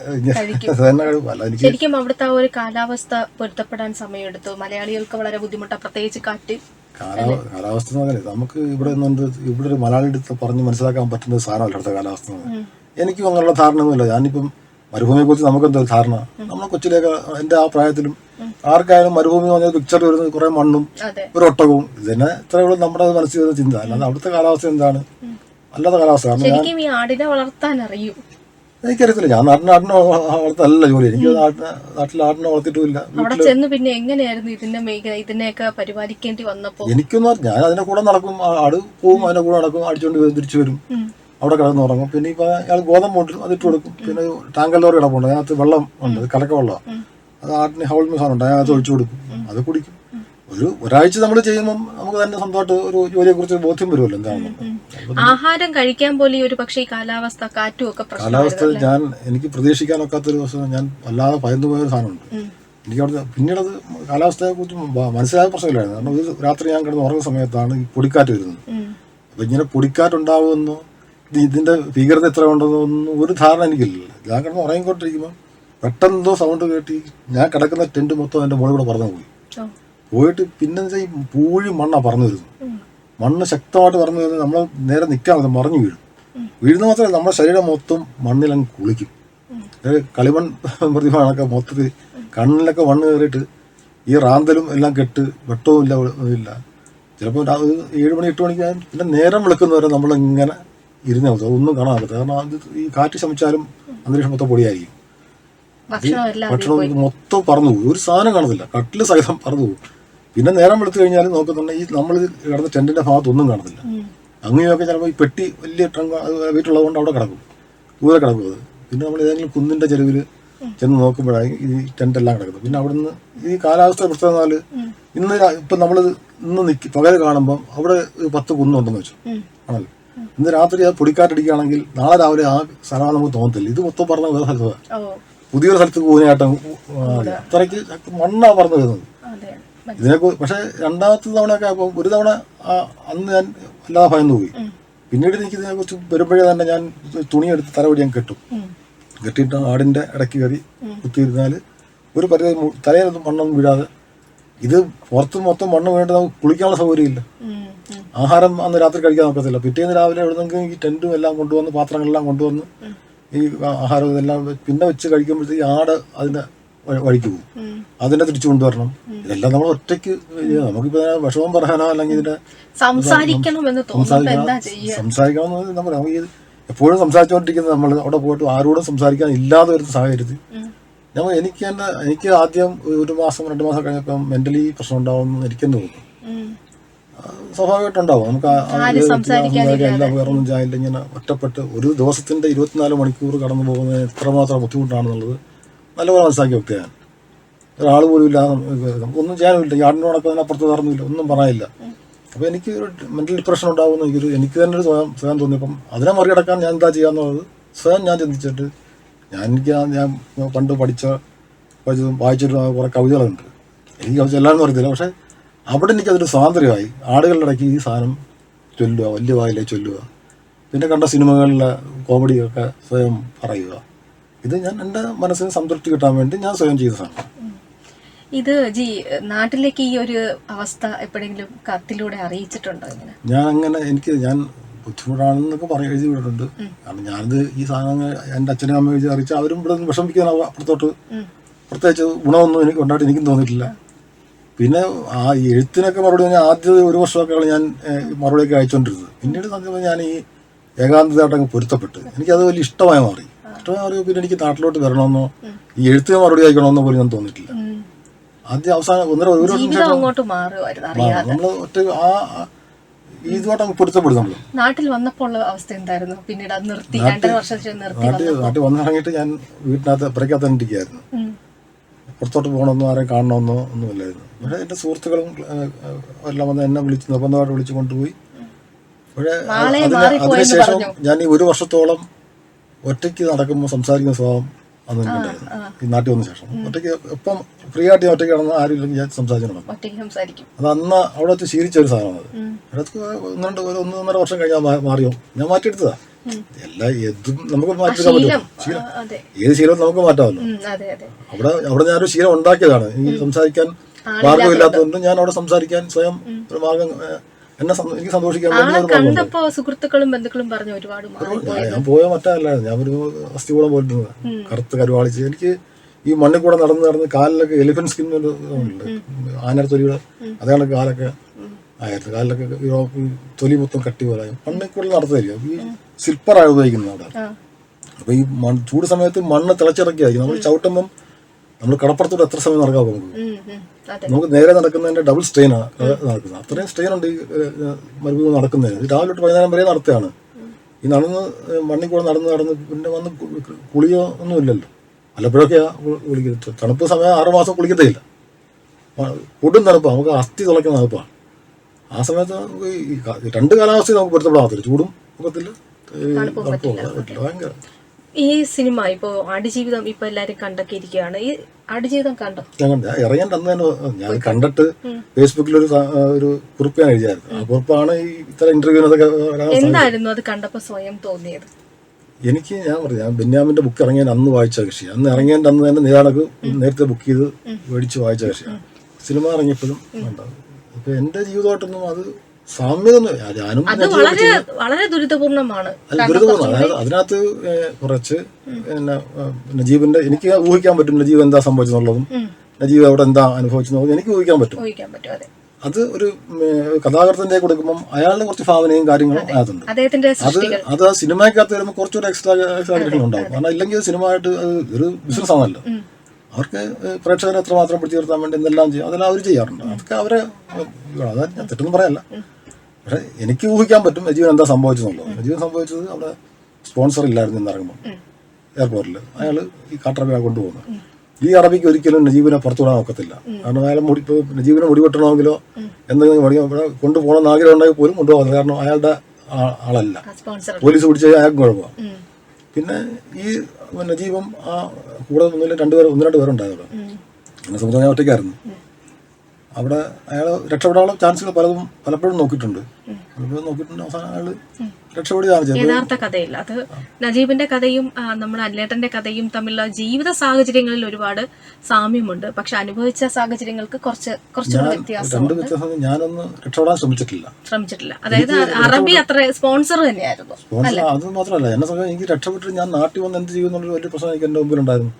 Speaker 2: തന്നെ കഴിക്കും. എനിക്ക്
Speaker 1: ശരിക്കും അവിടുത്തെ ആ ഒരു കാലാവസ്ഥ പൊരുത്തപ്പെടാൻ സമയമെടുത്തു. മലയാളികൾക്ക് വളരെ ബുദ്ധിമുട്ടാണ് പ്രത്യേകിച്ച് കാറ്റ്.
Speaker 2: കാലാവസ്ഥ നമുക്ക് ഇവിടെ ഇവിടെ ഒരു മലയാളി എടുത്ത് പറഞ്ഞ് മനസ്സിലാക്കാൻ പറ്റുന്ന സാധനമല്ല അടുത്ത കാലാവസ്ഥ. എനിക്കും അങ്ങനെയുള്ള ധാരണയൊന്നുമില്ല. ഞാനിപ്പം മരുഭൂമിയെ കുറിച്ച് നമുക്കെന്താ ധാരണ? നമ്മൾ കൊച്ചിലേക്ക് എന്റെ ആ പ്രായത്തിലും ആർക്കായാലും മരുഭൂമി എന്ന് പറഞ്ഞാൽ പിക്ചർ വരുന്നത് കുറെ മണ്ണും ഒരു ഒട്ടകവും. ഇതിനെ ഇത്രയേ ഉള്ളൂ നമ്മുടെ മനസ്സിൽ വരുന്ന ചിന്ത. അല്ലാതെ അവിടുത്തെ കാലാവസ്ഥ എന്താണ്? അല്ലാത്ത കാലാവസ്ഥ. കാരണം എനിക്കറിയത്തില്ല. ഞാൻ നാട്ടിന് ആടിനെ വളർത്തല്ല ജോലി. എനിക്ക് നാട്ടിന് നാട്ടിൽ ആടിനെ വളർത്തിയിട്ടില്ല
Speaker 1: അവിടെ ചെന്ന് പിന്നെ എങ്ങനെയായിരുന്നു ഇതിന്റെ മേഖല ഇതിനെയൊക്കെ പരിപാലിക്കേണ്ടി വന്നപ്പോ?
Speaker 2: എനിക്കൊന്നും ഞാൻ അതിന്റെ കൂടെ നടക്കും. ആട് പോവും അതിന്റെ കൂടെ നടക്കും അടിച്ചോണ്ട് തിരിച്ചു വരും. അവിടെ കിടന്ന് ഉറങ്ങും. പിന്നെ ഇപ്പൊ അയാൾ ഗോതമ്പ് അതിട്ട് അത് ഇട്ട് കൊടുക്കും. പിന്നെ ടാങ്കർ ലോറി കിടപ്പുണ്ട് അതിനകത്ത് വെള്ളം ഉണ്ട് കലക്ക വെള്ളമാണ് അത് ആട്ടിന് ഹൗൾ സാധനം ഉണ്ട്. അതിനകത്ത് ഒഴിച്ചു കൊടുക്കും. അത് കുടിക്കും. ഒരു ഒരാഴ്ച നമ്മൾ ചെയ്യുമ്പോൾ നമുക്ക് തന്നെ സ്വന്തമായിട്ട് ഒരു ജോലിയെ കുറിച്ച് ബോധ്യം വരുമല്ലോ എന്താണെന്ന്.
Speaker 1: ആഹാരം കഴിക്കാൻ പോലും ഈ ഒരു പക്ഷേ കാലാവസ്ഥ കാറ്റും ഒക്കെ
Speaker 2: കാലാവസ്ഥ ഞാൻ എനിക്ക് പ്രതീക്ഷിക്കാനൊക്കാത്തൊരു ദിവസം ഞാൻ വല്ലാതെ ഭയന്നു പോയ ഒരു സാധനമുണ്ട് എനിക്ക് അവിടെ പിന്നീട് അത് കാലാവസ്ഥയെ കുറിച്ച് മനസ്സിലായ പ്രശ്നമില്ലായിരുന്നു. കാരണം ഒരു രാത്രി ഞാൻ കിടന്ന് ഉറങ്ങുന്ന സമയത്താണ് ഈ പൊടിക്കാറ്റ് വരുന്നത്. അപ്പൊ ഇങ്ങനെ പൊടിക്കാറ്റുണ്ടാവുമെന്നോ ഇത് ഇതിന്റെ ഭീകരത എത്ര ഉണ്ടെന്നൊന്നും ഒരു ധാരണ എനിക്കില്ല. ഞാൻ കിടന്ന് ഉറങ്ങിക്കൊണ്ടിരിക്കുമ്പോൾ പെട്ടെന്ന് എന്തോ സൗണ്ട് കേട്ടി ഞാൻ കിടക്കുന്ന ടെന്റ് മൊത്തം എന്റെ മുകളിൽ കൂടെ പറന്നു പോയി പോയിട്ട് പിന്നെ ഈ പൂഴി മണ്ണാ പറഞ്ഞു വരുന്നു മണ്ണ് ശക്തമായിട്ട് പറഞ്ഞു വരുന്നത് നമ്മൾ നേരെ നിൽക്കാൻ മറിഞ്ഞു വീഴും. വീഴുന്ന മാത്രമല്ല നമ്മുടെ ശരീരം മൊത്തം മണ്ണിലങ്ങ് കുളിക്കും. കളിമൺ പ്രതിമകളൊക്കെ മൊത്തത്തിൽ കണ്ണിലൊക്കെ മണ്ണ് കയറിയിട്ട് ഈ റാന്തലും എല്ലാം കെട്ട് വെട്ടവും ഇല്ല ഇല്ല. ചിലപ്പോൾ ഏഴ് മണി എട്ട് മണിക്ക് പിന്നെ നേരം വിളിക്കുന്നവരെ നമ്മളിങ്ങനെ ഇരുന്നേ മതി. ഒന്നും കാണാൻ കാരണം അത് ഈ കാറ്റ് ശമിച്ചാലും അന്തരീക്ഷം മൊത്തം പൊടിയായിരിക്കും.
Speaker 1: ഭക്ഷണം
Speaker 2: മൊത്തം പറന്നു പോകും ഒരു സാധനം കാണത്തില്ല. കട്ടിൽ സഹിതം പറന്നു പോകും പിന്നെ നേരം വെളുത്തു കഴിഞ്ഞാൽ നോക്കുന്നുണ്ടെങ്കിൽ ഈ നമ്മൾ കിടന്ന ടെന്റിന്റെ ഭാഗത്തൊന്നും കാണത്തില്ല. അങ്ങനെയൊക്കെ ചിലപ്പോൾ ഈ പെട്ടി വലിയ ട്രങ്ക് വീട്ടുള്ളത് കൊണ്ട് അവിടെ കിടക്കും. ദൂരെ കിടക്കും അത്. പിന്നെ നമ്മൾ ഏതെങ്കിലും കുന്നിന്റെ ചെരുവിൽ ചെന്ന് നോക്കുമ്പോഴായി ഈ ടെന്റ് എല്ലാം കിടക്കുന്നത്. പിന്നെ അവിടുന്ന് ഈ കാലാവസ്ഥ പ്രത്യേകതാൽ ഇന്ന് ഇപ്പം നമ്മൾ ഇന്ന് നിൽക്കി പകൽ കാണുമ്പോൾ അവിടെ പത്ത് കുന്നുണ്ടെന്ന് വെച്ചു. ആണല്ലോ. ഇന്ന് രാത്രി അത് പൊടിക്കാറ്റടിക്കുകയാണെങ്കിൽ നാളെ രാവിലെ ആ സ്ഥലമാണ് നമുക്ക് തോന്നത്തില്ല. ഇത് മൊത്തം പറഞ്ഞ വേറെ സ്ഥലത്താണ് പുതിയൊരു സ്ഥലത്ത് പോകുന്നതായിട്ടും അത്രയ്ക്ക് മണ്ണാ പറഞ്ഞു വരുന്നത്. ഇതിനെ പക്ഷെ രണ്ടാമത്തെ തവണയൊക്കെ അപ്പം ഒരു തവണ അന്ന് ഞാൻ വല്ലാതെ ഭയന്നു പോയി. പിന്നീട് എനിക്ക് ഇതിനെ കുറിച്ച് വരുമ്പോഴേ തന്നെ ഞാൻ തുണിയെടുത്ത് തലവടി ഞാൻ കെട്ടും. കെട്ടിയിട്ട് ആടിന്റെ ഇടയ്ക്ക് കയറി കുത്തിയിരുന്നാൽ ഒരു പരിധി തലയിലൊന്നും മണ്ണൊന്നും വീഴാതെ ഇത് പുറത്ത് മൊത്തം മണ്ണ് വീണിട്ട് നമുക്ക് കുളിക്കാനുള്ള സൗകര്യമില്ല. ആഹാരം അന്ന് രാത്രി കഴിക്കാൻ നോക്കത്തില്ല. പിറ്റേന്ന് രാവിലെ എവിടെന്നെങ്കിലും ഈ ടെന്റും എല്ലാം കൊണ്ടുവന്ന് പാത്രങ്ങളെല്ലാം കൊണ്ടുവന്ന് ഈ ആഹാരം ഇതെല്ലാം പിന്നെ വെച്ച് കഴിക്കുമ്പോഴത്തേക്ക് ആട് അതിന്റെ വഴിക്ക് പോകും. അതിനെ തിരിച്ചു കൊണ്ടുവരണം. ഇതെല്ലാം നമ്മൾ ഒറ്റയ്ക്ക്. നമുക്കിപ്പോ വിഷമം പറയാനോ അല്ലെങ്കിൽ ഇതിന്റെ സംസാരിക്കണം. എന്ന് നമ്മൾ നമുക്ക് എപ്പോഴും സംസാരിച്ചുകൊണ്ടിരിക്കുന്നത് നമ്മൾ അവിടെ പോയിട്ട് ആരോടും സംസാരിക്കാൻ ഇല്ലാതെ വരുന്ന സാഹചര്യത്തിൽ ഞങ്ങൾ എനിക്ക് തന്നെ എനിക്ക് ആദ്യം ഒരു മാസം രണ്ട് മാസം കഴിഞ്ഞപ്പോൾ മെന്റലി പ്രശ്നം ഉണ്ടാവുമെന്ന് എനിക്കെന്ന് തോന്നുന്നു. സ്വാഭാവികമായിട്ടുണ്ടാവും. നമുക്ക്. എല്ലാം വേറൊന്നും ചായല്ല ഇങ്ങനെ ഒറ്റപ്പെട്ട് ഒരു ദിവസത്തിന്റെ ഇരുപത്തിനാല് മണിക്കൂർ കടന്നു പോകുന്നത് എത്രമാത്രം ബുദ്ധിമുട്ടാണെന്നുള്ളത് നല്ലപോലെ മനസ്സിലാക്കിയ വ്യക്തിയാണ്. ഒരാൾ പോലും ഇല്ല നമുക്കൊന്നും ചെയ്യാനുമില്ല. യാടിനോടൊക്കെ അതിനപ്പുറത്ത് വേറൊന്നുമില്ല ഒന്നും പറയാനില്ല. അപ്പോൾ എനിക്ക് ഒരു മെന്റൽ ഡിപ്രഷൻ ഉണ്ടാവുന്ന എനിക്കൊരു എനിക്ക് തന്നെ ഒരു സ്വയം സ്വയം തോന്നിയപ്പം അതിനെ മറികടക്കാൻ ഞാൻ എന്താ ചെയ്യാന്നുള്ളത് സ്വയം ഞാൻ ചിന്തിച്ചിട്ട് ഞാൻ എനിക്ക് ഞാൻ പണ്ട് പഠിച്ച വായിച്ചിട്ട് കുറേ കവിതകളുണ്ട്. എനിക്ക് കവിത എല്ലാവരും അറിയത്തില്ല. പക്ഷേ അവിടെ എനിക്കതൊരു സ്വാതന്ത്ര്യമായി. ആളുകളുടെ ഇടയ്ക്ക് ഈ സാധനം ചൊല്ലുക വലിയ വായിലെ ചൊല്ലുക. പിന്നെ കണ്ട സിനിമകളിലെ കോമഡിയൊക്കെ സ്വയം പറയുക. ഇത് ഞാൻ എന്റെ മനസ്സിന് സംതൃപ്തി കിട്ടാൻ വേണ്ടി ഞാൻ സ്വയം ചെയ്ത സാധനം.
Speaker 1: ഇത് ജി നാട്ടിലേക്ക് ഈ ഒരു അവസ്ഥ എപ്പോഴെങ്കിലും കത്തിലൂടെ അറിയിച്ചിട്ടുണ്ടോ ഇങ്ങനെ?
Speaker 2: ഞാൻ അങ്ങനെ എനിക്ക് ഞാൻ ബുദ്ധിമുട്ടാണെന്നൊക്കെ പറയും എഴുതി വിട്ടിട്ടുണ്ട്. കാരണം ഞാനിത് ഈ സാധനങ്ങൾ എന്റെ അച്ഛനും അമ്മയും എഴുതി അറിയിച്ചാൽ അവരും ഇവിടെ നിന്ന് വിഷമിക്കാൻ അപ്പുറത്തോട്ട്. പ്രത്യേകിച്ച് ഗുണമൊന്നും എനിക്ക് ഉണ്ടായിട്ട് എനിക്കും തോന്നിയിട്ടില്ല. പിന്നെ ആ എഴുത്തിനൊക്കെ മറുപടി ഞാൻ ആദ്യത്തെ ഒരു വർഷമൊക്കെയാണ് ഞാൻ മറുപടിയൊക്കെ അയച്ചുകൊണ്ടിരുന്നത് പിന്നീട് സത്യം ഞാൻ ഈ ഏകാന്തതയായിട്ടങ്ങ് പൊരുത്തപ്പെട്ട്. എനിക്കത് വലിയ ഇഷ്ടമായി മാറി. ഇഷ്ടമായി മാറി പിന്നെ എനിക്ക് നാട്ടിലോട്ട് വരണമെന്നോ ഈ എഴുത്തിന് മറുപടി അയക്കണമെന്നോ പോലും ഞാൻ തോന്നിയിട്ടില്ല. ആദ്യം അവസാനം ഒന്നര ഒരു വർഷം നമ്മൾ ഒറ്റ ആ ഇതുമായിട്ട് പൊരുത്തപ്പെടും നമ്മൾ
Speaker 1: നാട്ടിൽ വന്നപ്പോൾ അവസ്ഥ എന്തായിരുന്നു? പിന്നീട് നിർത്തി രണ്ടര വർഷം
Speaker 2: നാട്ടിൽ വന്നിറങ്ങിയിട്ട് ഞാൻ വീട്ടിനകത്ത് ഇരിക്കുകയായിരുന്നു.
Speaker 1: ഉം.
Speaker 2: പുറത്തോട്ട് പോകണമെന്നോ ആരെയും കാണണമെന്നോ ഒന്നുമില്ലായിരുന്നു. പക്ഷേ എന്റെ സുഹൃത്തുക്കളും എല്ലാം വന്ന് എന്നെ വിളിച്ച് നിർബന്ധമായിട്ട് വിളിച്ചു കൊണ്ടുപോയി പക്ഷേ അതിനുശേഷം ഞാൻ ഈ ഒരു വർഷത്തോളം ഒറ്റയ്ക്ക് നടക്കുമ്പോൾ സംസാരിക്കുന്ന സ്വഭാവം അന്ന് എനിക്കുണ്ടായിരുന്നു. ഈ നാട്ടിൽ വന്ന ശേഷം. ഒറ്റയ്ക്ക് ഇപ്പം ഫ്രീ ആയിട്ട് ഞാൻ ഒറ്റയ്ക്ക് നടന്ന ആരും ഇല്ലെങ്കിൽ ഞാൻ സംസാരിച്ചു നടക്കും. അത് അന്ന് അവിടെ വെച്ച് ശീലിച്ച ഒരു സാധനമാണ് അത്. അതൊക്കെ ഒന്ന് രണ്ട് ഒരു ഒന്ന് ഒന്നര വർഷം കഴിഞ്ഞാൽ മാറിയോ? ഞാൻ മാറ്റിയെടുത്തതാ. എല്ലാ ഏതും നമുക്ക്
Speaker 1: മാറ്റാൻ
Speaker 2: പറ്റും. ശീലം. ഏത് ശീലവും നമുക്ക് മാറ്റാമല്ലോ. അവിടെ അവിടെ ഞാനൊരു ശീലം ഉണ്ടാക്കിയതാണ്. ഈ സംസാരിക്കാൻ മാർഗമില്ലാത്തതുകൊണ്ട് ഞാൻ അവിടെ സംസാരിക്കാൻ സ്വയം ഒരു മാർഗം എന്നെ എനിക്ക് സന്തോഷിക്കാൻ
Speaker 1: കണ്ടപ്പോ സുഹൃത്തുക്കളും ബന്ധുക്കളും പറഞ്ഞു ഒരുപാട്
Speaker 2: ഞാൻ പോയ മറ്റല്ല ഞാൻ ഒരു അസ്ഥികൂടം പോയിട്ടുണ്ട് കറുത്ത് കരുവാളിച്ച് എനിക്ക് ഈ മണ്ണിൽ കൂടെ നടന്ന് നടന്ന് കാലിലൊക്കെ എലിഫന്റ് സ്കിൻ ഒരു അതാണ് കാലൊക്കെ ആയിരുന്നു കാലിലൊക്കെ തൊലി മൊത്തം കട്ടി പോലെ കൂടെ നടത്തായിരിക്കും ഈ സിൽപ്പറാണ് ഉപയോഗിക്കുന്നത് അവിടെ
Speaker 1: ആ.
Speaker 2: അപ്പൊ ഈ മൺ- ചൂട് സമയത്ത് മണ്ണ് തിളച്ചിറക്കിയായിരിക്കും. നമ്മൾ ചവിട്ടുമ്പം നമ്മൾ കടപ്പുറത്തൂടെ എത്ര സമയം നടക്കാൻ നമുക്ക്
Speaker 1: അതെ.
Speaker 2: നമുക്ക് നേരെ നടക്കുന്നതിന്റെ ഡബിൾ സ്ട്രെയിനാണ് നടക്കുന്നത്. അത്രയും സ്ട്രെയിൻ ഉണ്ട് ഈ മരുഭൂമി നടക്കുന്നതിന്. രാവിലെ തൊട്ട് വൈകുന്നേരം വരെ നടത്തുകയാണ്. ഈ നടന്ന് മണ്ണിൽ കൂടെ നടന്ന് നടന്ന് പിന്നെ വന്ന് കുളിയോ ഒന്നും ഇല്ലല്ലോ. വല്ലപ്പോഴൊക്കെയാ കു- കുളിക്കുന്നത് തണുപ്പ് സമയം ആറ് മാസം കുളിക്കത്തേ ഇല്ല ആ, കൊടും തണുപ്പാണ് നമുക്ക് അസ്ഥി തുളയ്ക്കുന്ന തണുപ്പാണ് ആ സമയത്ത് നമുക്ക് ഈ രണ്ട് കാലാവസ്ഥയും നമുക്ക് പൊരുത്തപ്പെടാത്തില്ല ചൂടും ഒക്കത്തില്ല. തണുപ്പും പറ്റില്ല. ഭയങ്കര
Speaker 1: ഈ സിനിമ ഇപ്പോ ആടുജീവിതം ഇപ്പൊ എല്ലാരും കണ്ടൊക്കെ ഇരിക്കുകയാണ്. ഈ ആടുജീവിതം കണ്ടോ?
Speaker 2: ഞാൻ ഇറങ്ങാൻ അന്ന് തന്നെ ഞാൻ കണ്ടിട്ട് ഫേസ്ബുക്കിൽ ഒരു ഒരു കുറിപ്പ് ഞാൻ എഴുതിയായിരുന്നു ആ കുറിപ്പാണ് ഈ ഇത്ര ഇന്റർവ്യൂനൊക്കെ.
Speaker 1: എന്തായിരുന്നു അത് കണ്ടപ്പോ സ്വയം തോന്നിയത്?
Speaker 2: എനിക്ക് ഞാൻ പറഞ്ഞു ഞാൻ ബെന്യാമിന്റെ ബുക്ക് ഇറങ്ങിയ അന്ന് വായിച്ച കക്ഷി അന്ന് ഇറങ്ങിയതിന്റെ അന്ന് തന്നെ നേരത്തെ ബുക്ക് ചെയ്ത് മേടിച്ച് വായിച്ച കക്ഷിയാണ്. സിനിമ ഇറങ്ങിയപ്പോഴും ഉണ്ടാവും. എന്റെ ജീവിതമായിട്ടൊന്നും അത് സാമ്യത ഒന്നും ഞാനും
Speaker 1: അത് വളരെ വളരെ ദുരിതപൂർണമാണ്.
Speaker 2: അത് ദുരിതമാണ് അതായത് അതിനകത്ത് കുറച്ച് പിന്നെ നജീബിന്റെ എനിക്ക് ഊഹിക്കാൻ പറ്റും നജീബ് എന്താ സംഭവിച്ചെന്നുള്ളതും. നജീബ് അവിടെ എന്താ അനുഭവിച്ചെന്നുള്ളതും എനിക്ക് ഊഹിക്കാൻ പറ്റും.
Speaker 1: അതെ.
Speaker 2: ഒരു കഥാകൃത്തിന്റെ കൊടുക്കുമ്പോൾ അയാളുടെ കുറച്ച് ഭാവനയും കാര്യങ്ങളും അതിനകത്തുണ്ട്.
Speaker 1: അദ്ദേഹത്തിന്റെ
Speaker 2: അത് അത് സിനിമയ്ക്കകത്ത് വരുമ്പോൾ കുറച്ചുകൂടെ എക്സ്ട്രാ എക്സ്ട്രാ ഉണ്ടാവും കാരണം ഇല്ലെങ്കിൽ സിനിമ ആയിട്ട് ഒരു ബിസിനസ് ആണല്ലോ. അവർക്ക് പ്രേക്ഷകരെ എത്രമാത്രം പിടിച്ചു നിർത്താൻ വേണ്ടി എന്തെല്ലാം ചെയ്യും അതെല്ലാം അവർ ചെയ്യാറുണ്ട്. അതൊക്കെ അവരെ അത് ഞാൻ തെറ്റൊന്നും പറയല്ല. പക്ഷെ എനിക്ക് ഊഹിക്കാൻ പറ്റും അജീവൻ എന്താ സംഭവിച്ചെന്നുള്ളത്. അജീവൻ സംഭവിച്ചത് അവിടെ സ്പോൺസർ ഇല്ലായിരുന്നു എന്നിറങ്ങുമ്പോൾ എയർപോർട്ടിൽ അയാൾ ഈ കാട്ടറബിയാണ് കൊണ്ടുപോകുന്നത് ഈ അറബിക്ക് ഒരിക്കലും നജീബിനെ പുറത്തുവിടാൻ ഒക്കത്തില്ല. കാരണം അയാൾ മുടി നജീവിനെ നജീബിനെ മുടി വെട്ടണമെങ്കിലോ എന്തെങ്കിലും മേടിക്കാൻ ഇവിടെ കൊണ്ടുപോകണമെന്ന് ആഗ്രഹം ഉണ്ടെങ്കിൽ പോലും കൊണ്ടുപോകുന്നത് കാരണം അയാളുടെ ആളല്ല. പോലീസ് പിടിച്ച അയാൾക്ക് കുഴപ്പമാണ് പിന്നെ ഈ നജീബും ആ കൂടെ ഒന്നുമില്ല രണ്ടുപേർ ഒന്ന് രണ്ട് പേരുണ്ടായിരുന്നു എന്നെ സംബന്ധിച്ച് ഞാൻ ഒറ്റയ്ക്കായിരുന്നു. അവിടെ അയാൾ രക്ഷപ്പെടാനുള്ള ചാൻസുകൾ പലതും പലപ്പോഴും നോക്കിയിട്ടുണ്ട്. പലപ്പോഴും നോക്കിയിട്ടുണ്ട്. അവസാനം അയാൾ
Speaker 1: യഥാർത്ഥ കഥയില്ല. അത് നജീബിന്റെ കഥയും നമ്മുടെ അല്ലേട്ടന്റെ കഥയും തമ്മിലുള്ള ജീവിത സാഹചര്യങ്ങളിൽ ഒരുപാട് സാമ്യമുണ്ട്. പക്ഷെ അനുഭവിച്ച സാഹചര്യങ്ങൾക്ക് കുറച്ച് കുറച്ചുകൂടി വ്യത്യാസം
Speaker 2: ഞാനൊന്ന് രക്ഷപ്പെടാൻ ശ്രമിച്ചിട്ടില്ല.
Speaker 1: ശ്രമിച്ചിട്ടില്ല. അതായത് അറബി അത്ര സ്പോൺസർ തന്നെയായിരുന്നു.
Speaker 2: അത് മാത്രമല്ല എന്നെ സംബന്ധിച്ച് എനിക്ക് ഞാൻ നാട്ടിൽ വന്ന് എന്ത് ചെയ്യുന്നുള്ള വലിയ പ്രശ്നം എനിക്ക് എന്റെ മുമ്പിലുണ്ടായിരുന്നു.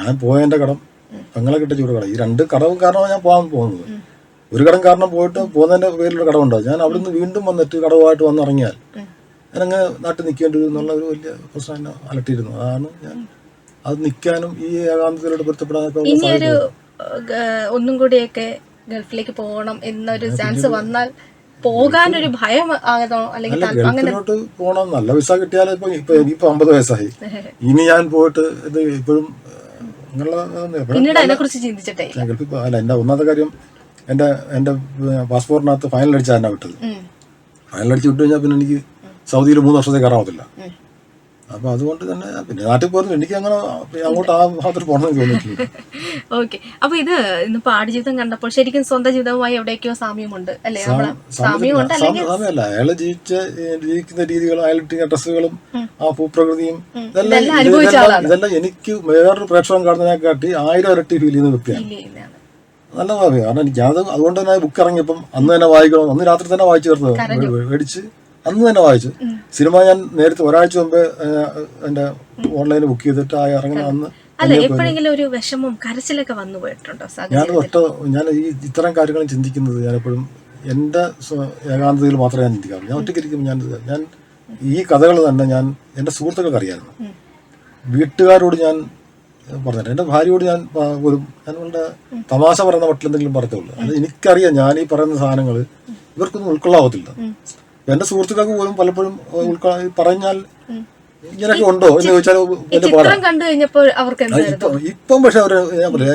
Speaker 2: ഞാൻ പോയതിന്റെ കടം പെങ്ങളെ കിട്ടിയ ചൂട് കട ഈ രണ്ട് കടവും കാരണമാണ് ഞാൻ പോകാൻ പോകുന്നത്. ഒരു കടം കാരണം പോയിട്ട് പോകുന്നതിന്റെ പേരിലൊരു കടമുണ്ടാവും ഞാൻ അവിടെ നിന്ന് വീണ്ടും വന്നിട്ട് കടവുമായിട്ട് വന്നിറങ്ങിയാൽ ഞാനങ്ങ് നാട്ടിൽ നിൽക്കേണ്ടി എന്നുള്ള ഒരു വലിയ പ്രശ്നം എന്നെ അലട്ടിയിരുന്നു. അതാണ് ഞാൻ അത് നിൽക്കാനും ഈ ഏകാന്തത്തിലോട് പൊരുത്തപ്പെടാനൊക്കെ
Speaker 1: ഒരു ഒന്നും കൂടിയൊക്കെ ഗൾഫിലേക്ക് പോകണം എന്നൊരു ചാൻസ് വന്നാൽ പോകാനൊരു ഭയം ആകതോ അല്ലെങ്കിൽ
Speaker 2: ഗൾഫിലോട്ട് പോകണം. നല്ല വിസ കിട്ടിയാൽ ഇപ്പൊ ഇപ്പൊ അമ്പത് വയസ്സായി. ഇനി ഞാൻ പോയിട്ട് ഇത് ഇപ്പോഴും
Speaker 1: പിന്നീട് അതിനെ കുറിച്ച് ചിന്തിച്ചിട്ടേ ഇല്ല.
Speaker 2: ഞാൻ ഗൾഫിൽ പോ- അല്ല എന്റെ ഒന്നാമത്തെ കാര്യം എന്റെ എന്റെ പാസ്പോർട്ടിനകത്ത് ഫൈനൽ അടിച്ചാൽ എന്നെ വിട്ടത് ഫൈനൽ അടിച്ച് വിട്ടു കഴിഞ്ഞാൽ പിന്നെ എനിക്ക് സൗദിയിൽ മൂന്ന് വർഷത്തേക്ക് കയറാവത്തില്ല. അപ്പൊ അതുകൊണ്ട് തന്നെ പിന്നെ നാട്ടിൽ പോകുന്നു എനിക്ക് അങ്ങനെ അങ്ങോട്ട് ആ ഭാഗത്തോട്ട് പോകണമെന്ന് തോന്നിയിട്ടില്ല.
Speaker 1: ഓക്കെ അപ്പൊ ഇത് ഇന്ന് ആടുജീവിതം കണ്ടപ്പോൾ ശരിക്കും സ്വന്തം ജീവിതവുമായി എവിടേക്കോ സാമ്യമുണ്ട് അല്ലെ? സാമ്യമുണ്ട്
Speaker 2: സമയമല്ല. അയാൾ ജീവിച്ച ജീവിക്കുന്ന രീതികളും അയാൾ ഇട്ടിയ ഡ്രസ്സുകളും ആ ഭൂപ്രകൃതിയും ഇതെല്ലാം
Speaker 1: ഇതെല്ലാം
Speaker 2: എനിക്ക് വേറൊരു പ്രേക്ഷകൻ കാണുന്നതിനെക്കാട്ടി ആയിരം ഇരട്ടി ഫീൽ ചെയ്യുന്ന വ്യക്തിയാണ്. നല്ല ഭാവി കാരണം എനിക്ക് അത് അതുകൊണ്ട് തന്നെ ബുക്ക് ഇറങ്ങിയപ്പം അന്ന് തന്നെ വായിക്കണം. അന്ന് രാത്രി തന്നെ വായിച്ചു തീർത്തത് മേടിച്ച് അന്ന് തന്നെ വായിച്ചു. സിനിമ ഞാൻ നേരത്തെ ഒരാഴ്ച മുമ്പ് എന്റെ ഓൺലൈനിൽ ബുക്ക് ചെയ്തിട്ട് ആ ഇറങ്ങുന്ന അന്ന്
Speaker 1: അല്ല എപ്പോഴെങ്കിലും ഒരു വിഷമം കരച്ചിലൊക്കെ വന്നു പോയിട്ടുണ്ടോ
Speaker 2: ഞാൻ ഒറ്റ ഞാൻ ഈ ഇത്തരം കാര്യങ്ങൾ ചിന്തിക്കുന്നത് ഞാൻ എപ്പോഴും എന്റെ ഏകാന്തതയിൽ മാത്രമേ ഞാൻ ചിന്തിക്കാറുള്ളൂ. ഞാൻ ഒറ്റയ്ക്കിരിക്കുമ്പോൾ ഞാൻ ഞാൻ ഈ കഥകൾ തന്നെ ഞാൻ എന്റെ സുഹൃത്തുക്കൾക്ക് അറിയാമായിരുന്നു വീട്ടുകാരോട് ഞാൻ പറഞ്ഞിട്ട് എന്റെ ഭാര്യയോട് ഞാൻ ഒരു പോലും ഞാൻ വളരെ തമാശ പറയുന്ന മട്ടിലെന്തെങ്കിലും പറയത്തുള്ളൂ അത് എനിക്കറിയാം ഞാൻ ഈ പറയുന്ന സാധനങ്ങൾ ഇവർക്കൊന്നും ഉൾക്കൊള്ളാവത്തില്ല. എന്റെ സുഹൃത്തുക്കൾക്ക് പോലും പലപ്പോഴും പറഞ്ഞാൽ ഇങ്ങനെയൊക്കെ ഉണ്ടോ എന്ന് ചോദിച്ചാൽ വലിയ പാടാണ് ഇപ്പം പക്ഷെ അവർ ഞാൻ പറയാ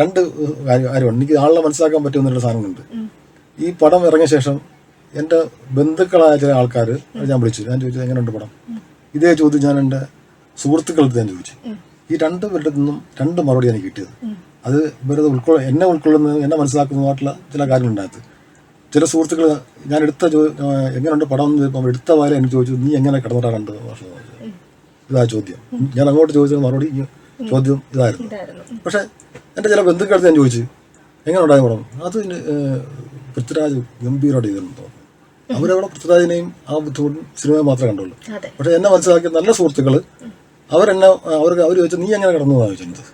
Speaker 2: രണ്ട് കാര്യമാണ് എനിക്ക് ആളെ മനസ്സിലാക്കാൻ പറ്റുമെന്നുള്ള സാധനങ്ങളുണ്ട്. ഈ പടം ഇറങ്ങിയ ശേഷം എന്റെ ബന്ധുക്കളായ ചില ആൾക്കാർ ഞാൻ വിളിച്ചു. ഞാൻ ചോദിച്ചു എങ്ങനെയുണ്ട് പടം? ഇതേ ചോദ്യം ഞാൻ എന്റെ സുഹൃത്തുക്കളടുത്ത് ഞാൻ ചോദിച്ചു. ഈ രണ്ട് പേരുടെ നിന്നും രണ്ട് മറുപടി എനിക്ക് കിട്ടിയത്. അത് ഇവരത് ഉൾക്കൊള്ള എന്നെ ഉൾക്കൊള്ളുന്നത് എന്നെ മനസ്സിലാക്കുന്നതായിട്ടുള്ള ചില കാര്യങ്ങളുണ്ടായത് ചില സുഹൃത്തുക്കൾ ഞാൻ എടുത്ത എങ്ങനെയുണ്ട് പടം എന്ന് ചോദിക്കുമ്പോൾ എടുത്ത വാരം എനിക്ക് ചോദിച്ചു നീ എങ്ങനെ കിടന്നിട്ടാ കണ്ടത് ഇതാ ചോദ്യം. ഞാൻ അങ്ങോട്ട് ചോദിച്ചത് മറുപടി ചോദ്യം ഇതായിരുന്നു. പക്ഷെ എന്റെ ചില ബന്ധുക്കളടുത്ത് ഞാൻ ചോദിച്ചു എങ്ങനെ ഉണ്ടായ പടം? അത് പൃഥ്വിരാജ് ഗംഭീരമായിട്ട് ചെയ്തിരുന്നു തോന്നുന്നു. അവരവിടെ പൃഥ്വിരാജിനെയും ആ ബുദ്ധിമുട്ടും സിനിമയെ മാത്രമേ കണ്ടുള്ളൂ. പക്ഷെ എന്നെ മനസ്സിലാക്കിയ നല്ല സുഹൃത്തുക്കൾ അവരെന്നെ അവർക്ക് അവർ ചോദിച്ചു നീ എങ്ങനെ കിടന്നു ചോദിച്ചത്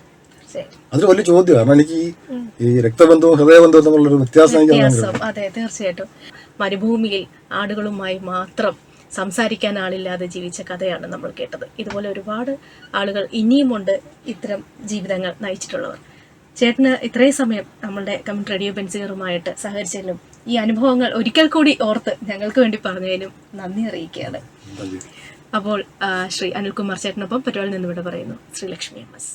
Speaker 2: അതൊരു വലിയ ചോദ്യമാണ്. കാരണം എനിക്ക് ഈ ഈ രക്തബന്ധവും ഹൃദയബന്ധവും തമ്മിലുള്ള വ്യത്യാസം
Speaker 1: അതെ തീർച്ചയായിട്ടും. മരുഭൂമിയിൽ ആടുകളുമായി മാത്രം സംസാരിക്കാൻ ആളില്ലാതെ ജീവിച്ച കഥയാണ് നമ്മൾ കേട്ടത്. ഇതുപോലെ ഒരുപാട് ആളുകൾ ഇനിയുമുണ്ട് ഇത്തരം ജീവിതങ്ങൾ നയിച്ചിട്ടുള്ളവർ. ചേട്ടന് ഇത്രയും സമയം നമ്മളുടെ കമ്മ്യൂണിറ്റി റേഡിയോ ബെൻസിയറുമായിട്ട് സഹകരിച്ചതിനും ഈ അനുഭവങ്ങൾ ഒരിക്കൽ കൂടി ഓർത്ത് ഞങ്ങൾക്ക് വേണ്ടി പറഞ്ഞതിനും നന്ദി അറിയിക്കുകയാണ്. അപ്പോൾ ശ്രീ അനിൽകുമാർ ചേട്ടനൊപ്പം പറ്റുവാളിൽ നിന്ന് ഇവിടെ പറയുന്നു. Sreelakshmi M S.